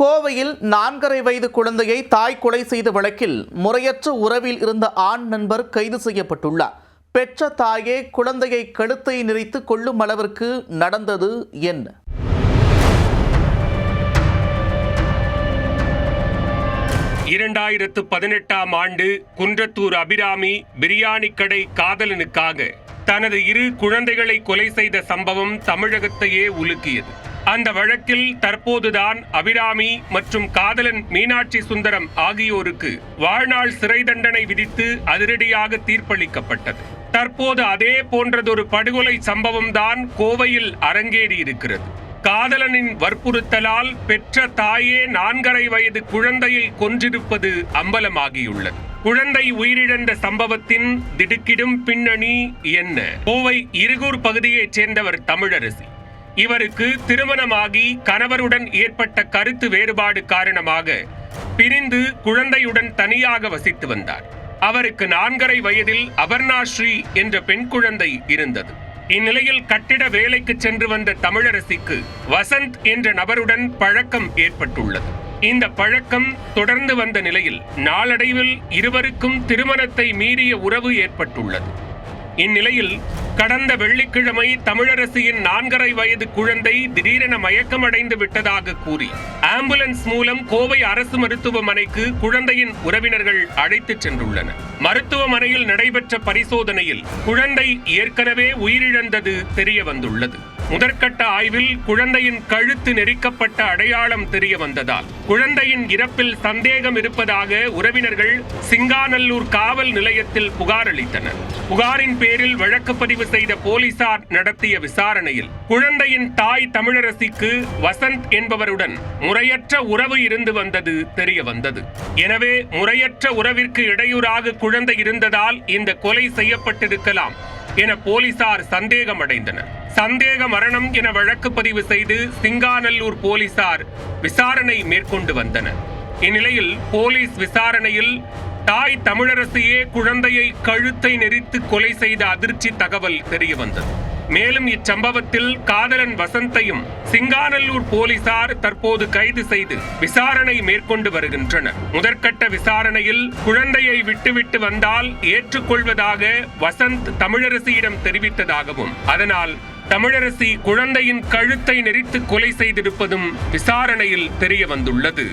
கோவையில் நான்கரை வயது குழந்தையை தாய் கொலை செய்த வழக்கில் முறையற்ற உறவில் இருந்த ஆண் நண்பர் கைது செய்யப்பட்டுள்ளார். பெற்ற தாயே குழந்தையை கழுத்தை நிறைத்து கொள்ளும் அளவிற்கு நடந்தது என்ன? இரண்டாயிரத்து பதினெட்டாம் ஆண்டு குன்றத்தூர் அபிராமி பிரியாணி கடை காதலனுக்காக தனது இரு குழந்தைகளை கொலை செய்த சம்பவம் தமிழகத்தையே உலுக்கியது. அந்த வழக்கில் தற்போதுதான் அபிராமி மற்றும் காதலன் மீனாட்சி சுந்தரம் ஆகியோருக்கு வாழ்நாள் சிறை தண்டனை விதித்து அதிரடியாக தீர்ப்பளிக்கப்பட்டது. தற்போது அதே போன்றதொரு படுகொலை சம்பவம் தான் கோவையில் அரங்கேறி இருக்கிறது காதலனின் வற்புறுத்தலால் பெற்ற தாயே நான்கரை வயது குழந்தையை கொன்றிருப்பது அம்பலமாகியுள்ளது. குழந்தை உயிரிழந்த சம்பவத்தின் திடுக்கிடும் பின்னணி என்ன? கோவை இருகூர் பகுதியைச் சேர்ந்தவர் தமிழரசி. இவருக்கு திருமணமாகி கணவருடன் ஏற்பட்ட கருத்து வேறுபாடு காரணமாக பிரிந்து குழந்தையுடன் தனியாக வசித்து வந்தார். அவருக்கு நான்கரை வயதில் அபர்ணா ஸ்ரீ என்ற பெண் குழந்தை இருந்தது. இந்நிலையில் கட்டிட வேலைக்கு சென்று வந்த தமிழரசிக்கு வசந்த் என்ற நபருடன் பழக்கம் ஏற்பட்டுள்ளது. இந்த பழக்கம் தொடர்ந்து வந்த நிலையில் நாளடைவில் இருவருக்கும் திருமணத்தை மீறிய உறவு ஏற்பட்டுள்ளது. இந்நிலையில் கடந்த வெள்ளிக்கிழமை தமிழரசியின் நான்கரை வயது குழந்தை திடீரென மயக்கமடைந்து விட்டதாக கூறி ஆம்புலன்ஸ் மூலம் கோவை அரசு மருத்துவமனைக்கு குழந்தையின் உறவினர்கள் அழைத்துச் சென்றுள்ளனர். மருத்துவமனையில் நடைபெற்ற பரிசோதனையில் குழந்தை ஏற்கனவே உயிரிழந்தது தெரிய வந்துள்ளது முதற்கட்ட ஆய்வில் குழந்தையின் கழுத்து நெரிக்கப்பட்ட அடையாளம் தெரிய வந்ததால் குழந்தையின் இறப்பில் சந்தேகம் இருப்பதாக உறவினர்கள் சிங்காநல்லூர் காவல் நிலையத்தில் புகார் அளித்தனர். புகாரின் பேரில் வழக்கு பதிவு செய்த போலீசார் நடத்திய விசாரணையில் குழந்தையின் தாய் தமிழரசிக்கு வசந்த் என்பவருடன் முறையற்ற உறவு இருந்து வந்தது தெரிய வந்தது. எனவே முறையற்ற உறவிற்கு இடையூறாக குழந்தை இருந்ததால் இந்த கொலை செய்யப்பட்டிருக்கலாம் என போலீசார் சந்தேகமடைந்தனர். சந்தேக மரணம் என வழக்கு பதிவு செய்து சிங்காநல்லூர் போலீசார் விசாரணை மேற்கொண்டு வந்தனர். இந்நிலையில் போலீஸ் விசாரணையில் தாய் தமிழரசியே குழந்தையை கழுத்தை நெரித்து கொலை செய்த அதிர்ச்சி தகவல் தெரிய வந்தது மேலும் இச்சம்பவத்தில் காதலன் வசந்தையும் சிங்காநல்லூர் போலீசார் தற்போது கைது செய்து விசாரணை மேற்கொண்டு வருகின்றனர். முதற்கட்ட விசாரணையில் குழந்தையை விட்டுவிட்டு வந்தால் ஏற்றுக்கொள்வதாக வசந்த் தமிழரசியிடம் தெரிவித்ததாகவும் அதனால் தமிழரசி குழந்தையின் கழுத்தை நெறித்து கொலை செய்திருப்பதும் விசாரணையில் தெரிய வந்துள்ளது